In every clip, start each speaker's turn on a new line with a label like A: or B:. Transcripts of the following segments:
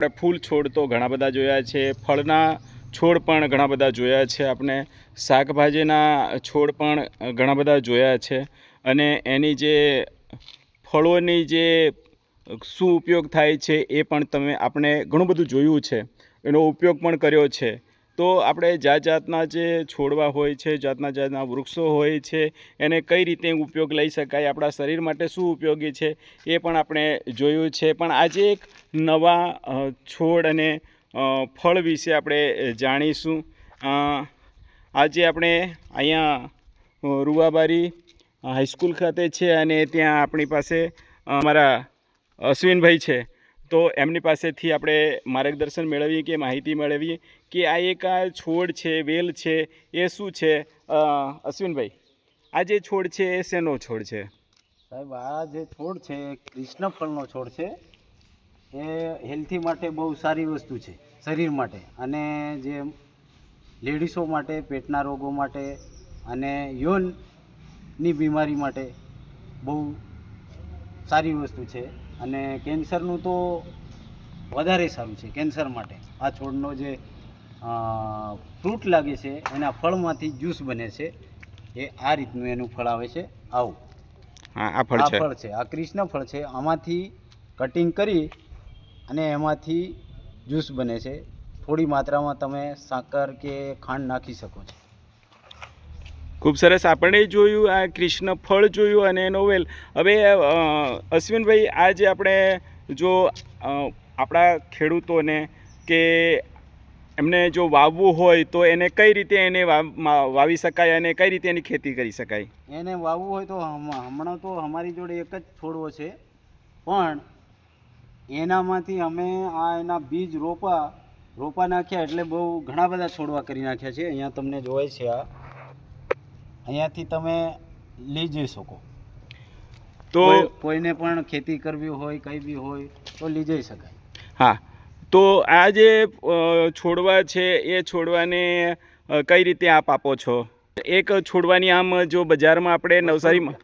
A: આપણે ફૂલ છોડ તો ઘણા બધા જોયા છે. ફળના છોડ પણ ઘણા બધા જોયા છે. આપણે શાકભાજીના છોડ પણ ઘણા બધા જોયા છે. અને એની જે ફળોની જે શું ઉપયોગ થાય છે એ પણ તમે આપણે ઘણું બધું જોયું છે. એનો ઉપયોગ પણ કર્યો છે. તો આપણે જાત જાતના જે છોડવા હોય છે, જાતના જાતના વૃક્ષો હોય છે, એને કઈ રીતે ઉપયોગ લઈ શકાય, આપણા શરીર માટે શું ઉપયોગી છે, એ પણ આપણે જોયું છે. પણ આજે એક નવા છોડ અને ફળ વિશે આપણે જાણીશું. આજે આપણે અહીંયા રૂવાબારી હાઈસ્કૂલ ખાતે છે અને ત્યાં આપણી પાસે અમારા અશ્વિનભાઈ છે. તો એમની પાસેથી આપણે માર્ગદર્શન મેળવીએ કે માહિતી મેળવીએ કે આ એક આ છોડ છે, વેલ છે, એ શું છે? અશ્વિનભાઈ, આ જે છોડ છે, એ શેનો છોડ છે?
B: સાહેબ, આ જે છોડ છે કૃષ્ણ ફળનો છોડ છે. એ હેલ્થી માટે બહુ સારી વસ્તુ છે, શરીર માટે. અને જે લેડીસો માટે, પેટના રોગો માટે અને યૌનની બીમારી માટે બહુ સારી વસ્તુ છે અને કેન્સરનું તો વધારે સારું છે કેન્સર માટે. આ છોડનો જે ફ્રૂટ લાગે છે એના ફળમાંથી જ્યુસ બને છે. એ આ રીતનું એનું ફળ આવે છે. આવું.
A: આ ફળ
B: આ
A: છે.
B: ફળ છે. આ કૃષ્ણ ફળ છે. આમાંથી કટિંગ કરી અને એમાંથી જ્યુસ બને છે. થોડી માત્રામાં તમે સાકર કે ખાંડ નાખી શકો છો.
A: ખૂબ સરસ. આપણે જોયું આ કૃષ્ણ ફળ જોયું અને નોવેલ. હવે અશ્વિનભાઈ, આજે આપણે જો આપણા ખેડૂતોને કે એમને જો વાવવું હોય તો એને કઈ રીતે એને વાવ- શકાય અને કઈ રીતે એની ખેતી કરી શકાય?
B: એને વાવવું હોય તો હમ- હમણાં તો અમારી જોડે એક જ છોડવો છે. પણ એનામાંથી અમે આ એના બીજ રોપા રોપા નાખ્યા એટલે બહુ ઘણા બધા છોડવા કરી નાખ્યા છે. અહીંયા તમને જોવાય છે આ. અહીંયાથી તમે લઈ જઈ શકો.
A: તો
B: કોઈને પણ ખેતી કરવી હોય કંઈ બી હોય તો લઈ જઈ શકાય.
A: હા. તો આ જે છોડવા છે એ છોડવાને કઈ રીતે આપ આપો છો? એક છોડવાની આમ જો બજારમાં આપણે નવસારીમાં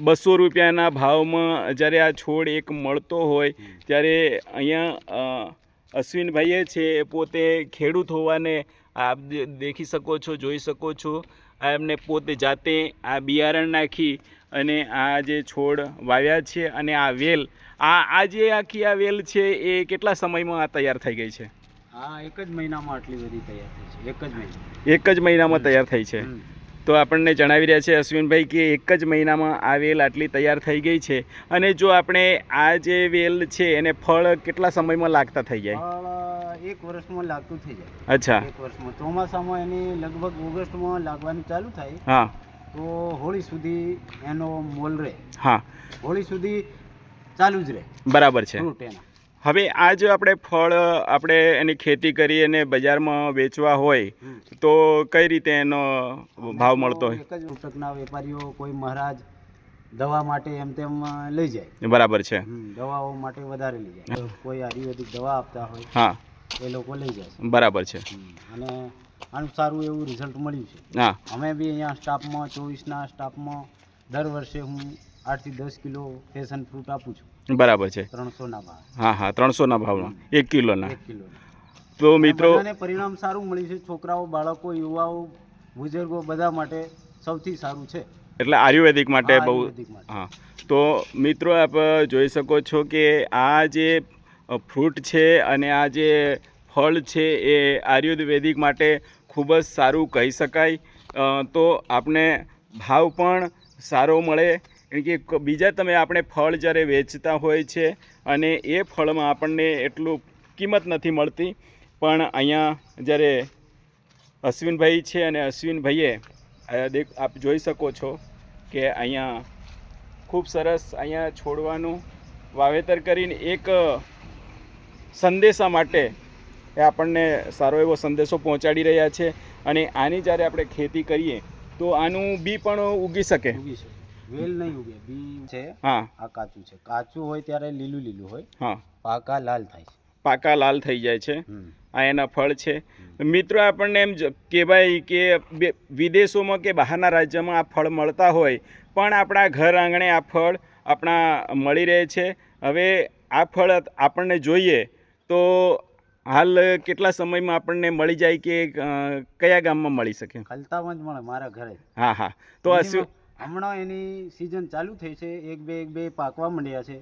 B: બસો
A: રૂપિયાના ભાવમાં જ્યારે આ છોડ એક મળતો હોય ત્યારે અહીંયા અશ્વિનભાઈએ છે એ પોતે ખેડૂત હોવાને આપ દેખી શકો છો જોઈ શકો છો. આ એમને પોતે જાતે આ બિયારણ નાખી અને આ જે છોડ વાવ્યા છે અને આ વેલ આ આ જે આખી આ વેલ છે એ કેટલા સમયમાં આ તૈયાર થઈ ગઈ છે?
B: હા એક જ મહિનામાં આટલી બધી તૈયાર થઈ છે. એક જ મહિના.
A: એક જ મહિનામાં તૈયાર થઈ છે. તો આપણને જણાવી રહ્યા છે અશ્વિનભાઈ કે એક જ મહિનામાં આ વેલ આટલી તૈયાર થઈ ગઈ છે. અને જો આપણે આ જે વેલ છે એને ફળ કેટલા સમયમાં લાગતા થઈ જાય?
B: એક વર્ષમાં લાગતું થઈ જાય.
A: અચ્છા.
B: એક વર્ષમાં. ચોમાસામાં એની લગભગ ઓગસ્ટમાં લાગવાનું ચાલુ થાય.
A: હા.
B: તો હોળી સુધી એનો મોલ રહે.
A: હા.
B: હોળી સુધી ચાલુ જ રહે.
A: બરાબર છે.
B: ફ્રૂટ એના.
A: હવે આ જો આપણે ફળ આપણે એની ખેતી કરી અને બજારમાં વેચવા હોય તો કઈ રીતે એનો ભાવ મળતો હોય?
B: એક જ વેપારીઓ કોઈ મહારાજ દવા માટે એમ તેમ લઈ જાય.
A: બરાબર છે.
B: દવાઓ માટે વધારે લઈ જાય. કોઈ આયુર્વેદિક દવા આપતા હોય
A: હા.
B: એ લોકો લઈ જાય
A: બરાબર છે.
B: અને આનું સારું એવું રિઝલ્ટ મળ્યું છે.
A: હા.
B: અમે બી અહીંયા સ્ટાફમાં ચોવીસના સ્ટાફમાં દર વર્ષે હું આઠથી દસ કિલો ફેશન ફ્રૂટ આપું છું.
A: બરાબર છે.
B: ત્રણસોના ભાવ.
A: હા હા ત્રણસોના ભાવમાં એક કિલોના.
B: એક કિલો
A: તો મિત્રો
B: પરિણામ સારું મળ્યું છે. છોકરાઓ બાળકો યુવાઓ બુઝુર્ગો બધા માટે સૌથી સારું છે.
A: એટલે આયુર્વેદિક માટે બહુ હા. તો મિત્રો આપ જોઈ શકો છો કે આ જે ફ્રૂટ છે અને આ જે ફળ છે એ આયુર્વેદિક માટે ખૂબ જ સારું કહી શકાય. તો આપને ભાવ પણ સારો મળે કારણ કે બીજા તમે આપણે ફળ જ્યારે વેચતા હોય છે અને એ ફળમાં આપણને એટલું કિંમત નથી મળતી. પણ અહીંયા જ્યારે અશ્વિનભાઈ છે અને અશ્વિનભાઈએ દેખ, આપ જોઈ શકો છો કે અહીંયા ખૂબ સરસ અહીંયા છોડવાનું વાવેતર કરીને એક સંદેશા માટે એ આપણને સારો એવો સંદેશો પહોંચાડી રહ્યા છે. અને આની જ્યારે આપણે ખેતી કરીએ, તો આનું બી પણ ઉગી શકે.
B: ઉગી છે વેલ નહીં ઉગે બી છે?
A: હા.
B: આ કાચું છે. કાચું હોય ત્યારે લીલું લીલું હોય.
A: હા.
B: પાકા લાલ થાય છે.
A: પાકા લાલ થઈ જાય છે. આ એના ફળ છે. મિત્રો આપણને એમ જ કહેવાય કે બે- વિદેશોમાં કે બહારના રાજ્યમાં આ ફળ મળતા હોય પણ આપણા ઘર આંગણે આ ફળ આપણા મળી રહે છે. હવે આ ફળ આપણને જોઈએ તો હાલ કેટલા સમયમાં આપણને મળી જાય કે કયા ગામમાં મળી શકે?
B: ખલતામાં જ મળે મારા ઘરે.
A: હા હા. તો અશ્વિન
B: હમણાં એની સિઝન ચાલુ થઈ છે એક બે એક બે પાકવા માંડ્યા છે.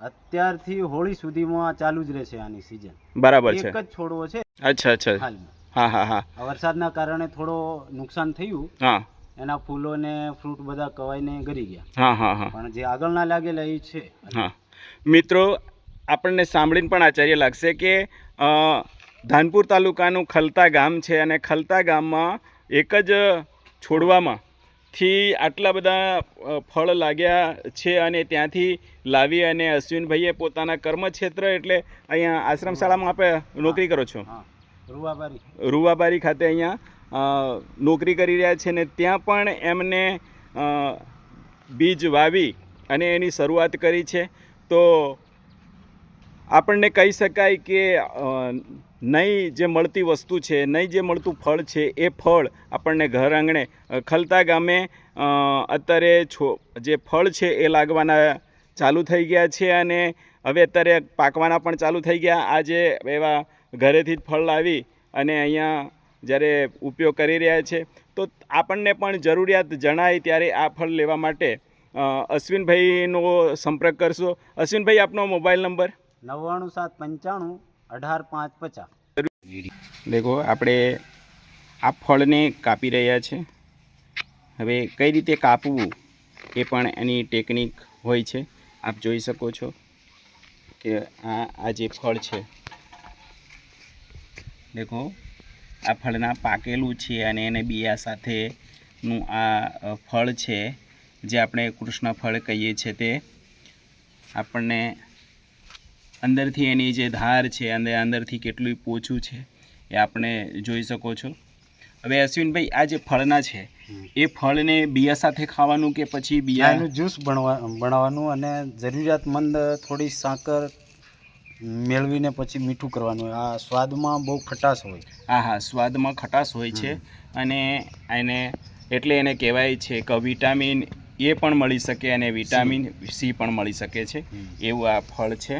B: અત્યારથી હોળી સુધીમાં ચાલુ જ રહેશે આની સિઝન
A: બરાબર છે.
B: એક જ છોડવો છે
A: અચ્છા અચ્છા. હા હા હા.
B: વરસાદના કારણે થોડો નુકસાન થયું.
A: હા.
B: એના ફૂલો ને ફ્રૂટ બધા કવાઈને ગરી ગયા.
A: હા હા હા.
B: પણ જે આગળના લાગેલા એ છે.
A: હા. મિત્રો આપણને સાંભળીને પણ આશ્ચર્ય લાગશે કે ધાનપુર તાલુકાનું ખલતા ગામ છે અને ખલતા ગામમાં એક જ છોડવામાં થી આટલા બધા ફળ લાગ્યા છે અને ત્યાંથી લાવી અને અશ્વિનભાઈએ પોતાના કર્મક્ષેત્ર એટલે અહીંયા આશ્રમ શાળામાં આપણે નોકરી કરો છો?
B: રૂવાબારી.
A: રૂવાબારી ખાતે અહીંયા નોકરી કરી રહ્યા છે ને ત્યાં પણ એમને બીજ વાવી અને એની શરૂઆત કરી છે. તો આપણને કહી શકાય કે નહીં જે મળતી વસ્તુ છે, નહીં જે મળતું ફળ છે, એ ફળ આપણને ઘર આંગણે ખલતા ગામે અત્યારે છો, જે ફળ છે એ લાગવાના ચાલુ થઈ ગયા છે અને હવે અત્યારે પાકવાના પણ ચાલુ થઈ ગયા. આજે એવા ઘરેથી જ ફળ લાવી અને અહીંયા જ્યારે ઉપયોગ કરી રહ્યા છે. તો આપણને પણ જરૂરિયાત જણાય ત્યારે આ ફળ લેવા માટે. અશ્વિનભાઈનો સંપર્ક કરશો. અશ્વિનભાઈ, આપનો મોબાઈલ નંબર?
B: નવ્વાણું સાત પંચાણું અઢાર પાંચ પચાસ.
A: દેખો, આપણે આ ફળને કાપી રહ્યા છે. હવે કઈ રીતે કાપવું એ પણ એની ટેકનિક હોય છે. આપ જોઈ શકો છો કે આ આ જે ફળ છે. દેખો, આ ફળના પાકેલું છે અને એને બિયા સાથેનું આ ફળ છે. જે આપણે કૃષ્ણ ફળ કહીએ છીએ તે. આપણને અંદરથી એની જે ધાર છે અને અંદરથી કેટલું પોચું છે એ આપણે જોઈ શકો છો. હવે અશ્વિનભાઈ આ જે ફળના છે એ ફળને બિયા સાથે ખાવાનું કે પછી
B: બિયાનું જ્યુસ બનવા બનાવવાનું અને જરૂરિયાતમંદ થોડી સાકર મેળવીને પછી મીઠું કરવાનું. આ સ્વાદમાં બહુ ખટાશ હોય.
A: હા હા સ્વાદમાં ખટાશ હોય છે અને એને એટલે એને કહેવાય છે કે વિટામિન એ પણ મળી શકે અને વિટામિન સી. પણ મળી શકે છે. એવું આ ફળ છે.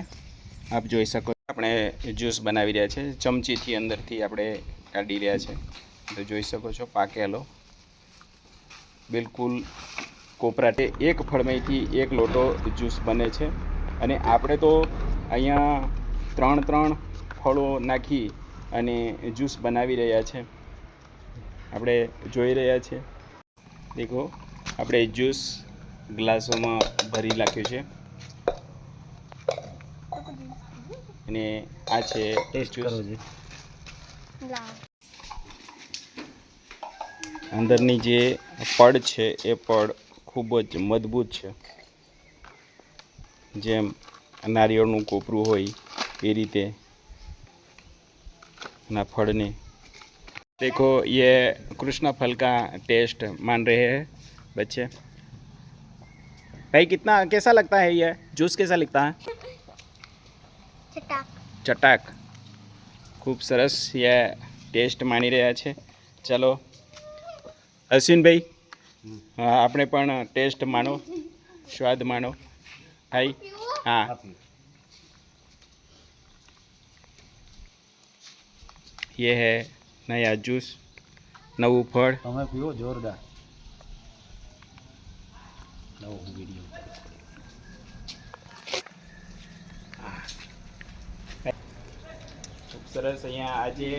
A: આપ જોઈ શકો આપણે જ્યુસ બનાવી રહ્યા છે. ચમચીથી અંદરથી આપણે કાઢી રહ્યા છે. તો જોઈ શકો છો પાકેલો. બિલકુલ કોપરાટે એક ફળમાંથી એક લોટો જ્યુસ બને છે. અને આપણે તો અહીંયા ત્રણ ત્રણ ફળો નાખી અને જ્યુસ બનાવી રહ્યા છે. આપણે જોઈ રહ્યા છે. દેખો, આપણે જ્યુસ ગ્લાસોમાં ભરી નાખ્યું છે. અને આ છે
B: ટેસ્ટ કરો
A: જ્યુસ
B: છે
A: અંદરની જે પડ છે એ પડ ખૂબ જ મજબૂત છે જેમ નારિયેળનું કોપરું હોય એ રીતે ના फड़ने देखो ये कृष्णा फल का टेस्ट मान रहे हैं बच्चे भाई कितना कैसा लगता है ये जूस कैसा लगता है
C: ચટાક
A: ચટાક ખૂબ સરસ એ ટેસ્ટ માની રહ્યા છે ચલો અશ્વિનભાઈ હા આપણે પણ ટેસ્ટ માનો સ્વાદ માનો હાઈ હા
B: આપી
A: ये है नया जूस નવું ફળ
B: તમે પીવો જોરદાર નવો વિડીયો
A: સરસ અહીંયા આ જે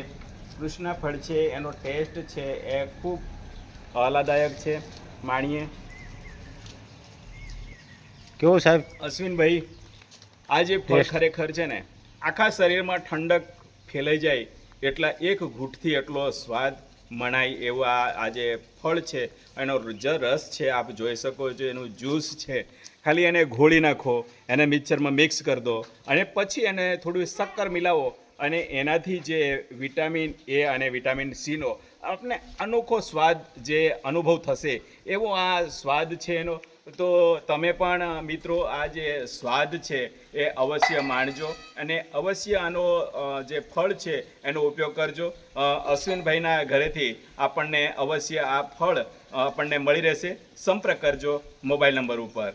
A: કૃષ્ણ ફળ છે એનો ટેસ્ટ છે એ ખૂબ આહલાદાયક છે માણીએ.
B: કેવો સાહેબ?
A: અશ્વિનભાઈ આ જે ફળ ખરેખર છે ને આખા શરીરમાં ઠંડક ફેલાઈ જાય એટલા એક ઘૂંટથી એટલો સ્વાદ મણાય એવો આ આ ફળ છે એનો જે રસ છે આપ જોઈ શકો છો એનું જ્યુસ છે. ખાલી એને ઘોળી નાખો, એને મિક્સરમાં મિક્સ કરી દો અને પછી એને થોડું શક્કર મિલાવો અને એનાથી જે વિટામિન એ અને વિટામિન સીનો આપને અનોખો સ્વાદ જે અનુભવ થશે, એવો આ સ્વાદ છે એનો. તો તમે પણ મિત્રો આ જે સ્વાદ છે એ અવશ્ય માણજો અને અવશ્ય આનો જે ફળ છે એનો ઉપયોગ કરજો. અશ્વિનભાઈના ઘરેથી આપણને અવશ્ય આ ફળ આપણને મળી રહેશે. સંપર્ક કરજો મોબાઈલ નંબર ઉપર.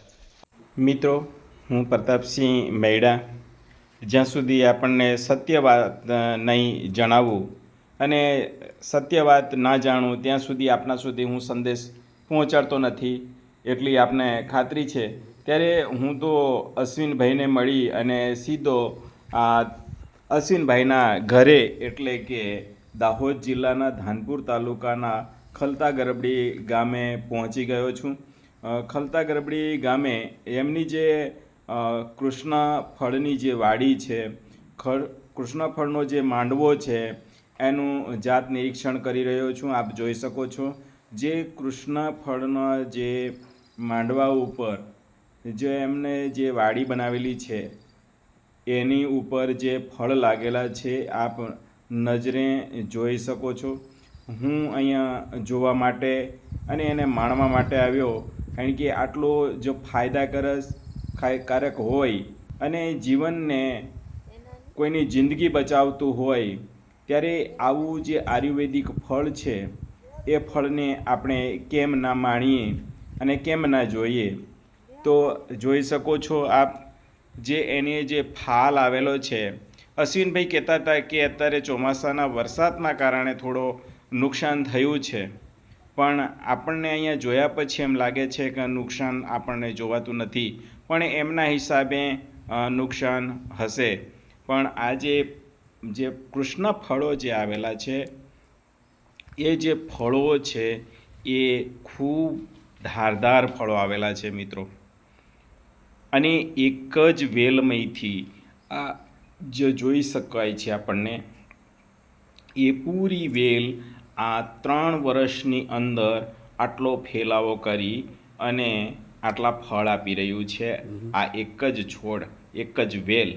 A: મિત્રો, હું પ્રતાપસિંહ મૈડા જ્યાં સુધી આપણને સત્ય વાત નહીં જણાવું અને સત્ય વાત ના જાણું, ત્યાં સુધી આપના સુધી હું સંદેશ પહોંચાડતો નથી એટલી આપને ખાતરી છે. ત્યારે હું તો અશ્વિનભાઈને મળી અને સીધો આ અશ્વિનભાઈના ઘરે એટલે કે દાહોદ જિલ્લાના ધાનપુર તાલુકાના ખલતા ગરબડી ગામે પહોંચી ગયો છું. ખલતા ગરબડી ગામે એમની જે કૃષ્ણ ફળની જે વાડી છે, ખર, કૃષ્ણ ફળનો જે માંડવો છે, એનું જાત નિરીક્ષણ કરી રહ્યો છું, આપ જોઈ શકો છો. જે કૃષ્ણ ફળના જે માંડવા ઉપર જે એમને જે વાડી બનાવેલી છે, એની ઉપર જે ફળ લાગેલા છે, આપ નજરે જોઈ શકો છો. હું અહીંયા જોવા માટે અને એને માણવા માટે આવ્યો કારણ કે આટલો જો ફાયદાકારક કારક હોય અને જીવનને કોઈની જિંદગી બચાવતું હોય, ત્યારે આવું જે આયુર્વેદિક ફળ છે, એ ફળને આપણે કેમ ના માણીએ અને કેમ ના જોઈએ? તો જોઈ શકો છો આપ જે એને જે ફાલ આવેલો છે, અશ્વિનભાઈ કહેતા હતા કે અત્યારે ચોમાસાના વરસાદના કારણે થોડો નુકસાન થયું છે. પણ આપણને અહીંયા જોયા પછી એમ લાગે છે કે નુકસાન આપણને જોવાતું નથી. પણ એમના હિસાબે નુકસાન હશે. પણ આ જે જે કૃષ્ણ ફળો જે આવેલા છે, એ જે ફળો છે, એ ખૂબ ધારદાર ફળો આવેલા છે મિત્રો. અને એક જ વેલમયથી આ જે જોઈ શકાય છે આપણને. એ પૂરી વેલ આ ત્રણ વર્ષની અંદર આટલો ફેલાવો કરી અને આટલા ફળ આપી રહ્યું છે. આ એક જ છોડ એક જ વેલ.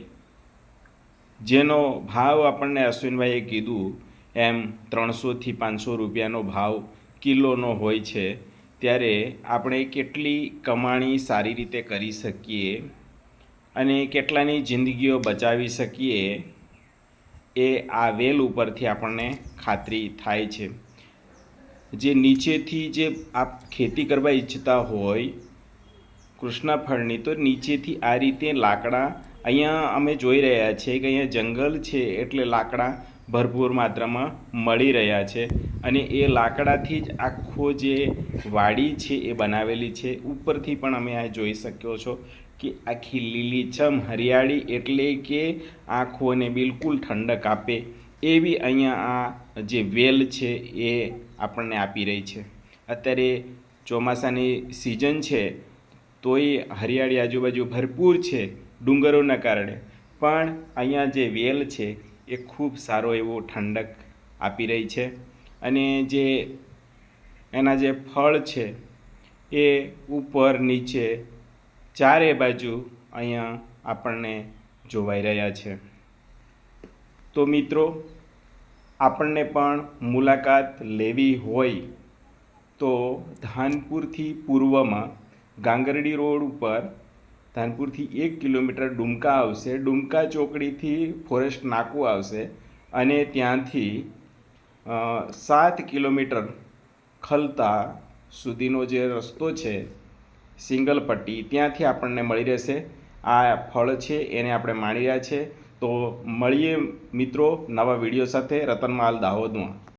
A: જેનો ભાવ આપણને અશ્વિનભાઈએ કીધું એમ ત્રણસોથી પાંચસો રૂપિયાનો ભાવ કિલોનો હોય છે. ત્યારે આપણે કેટલી કમાણી સારી રીતે કરી શકીએ અને કેટલાની જિંદગીઓ બચાવી શકીએ એ આ વેલ ઉપરથી આપણને ખાતરી થાય છે. જે નીચેથી જે આપ ખેતી કરવા ઈચ્છતા હોય કૃષ્ણ ફળની, તો નીચેથી આ રીતે લાકડા, અહીંયા અમે જોઈ રહ્યા છીએ કે અહીંયા જંગલ છે એટલે લાકડા ભરપૂર માત્રામાં મળી રહ્યા છે અને એ લાકડાથી જ આખો જે વાડી છે એ બનાવેલી છે. ઉપરથી પણ અમે આ જોઈ શક્યો છો. કે આખી લીલીછમ હરિયાળી એટલે કે આંખોને બિલકુલ ઠંડક આપે. એવી અહીંયા આ જે વેલ છે એ આપણને આપી રહી છે. અત્યારે ચોમાસાની સિઝન છે, તોય હરિયાળી આજુબાજુ ભરપૂર છે ડુંગરોના કારણે. પણ અહીંયા જે વેલ છે એ ખૂબ સારો એવો ઠંડક આપી રહી છે. અને જે એના જે ફળ છે એ ઉપર નીચે ચારે બાજુ અહીંયા આપણને જોવાઈ રહ્યા છે. તો મિત્રો, આપણને પણ મુલાકાત લેવી હોય તો ધાનપુરથી પૂર્વમાં ગાંગરડી રોડ ઉપર ધાનપુરથી એક કિલોમીટર ડુમકા આવશે. ડુમકા ચોકડીથી ફોરેસ્ટ નાકું આવશે અને ત્યાંથી સાત કિલોમીટર ખલતા સુધીનો જે રસ્તો છે સિંગલ પટ્ટી ત્યાંથી આપણને મળી રહેશે. આ ફળ છે, એને આપણે માણી રહ્યા છે. તો મળીએ મિત્રો નવા વીડિયો સાથે. રતનમાલ દાહોદમાં.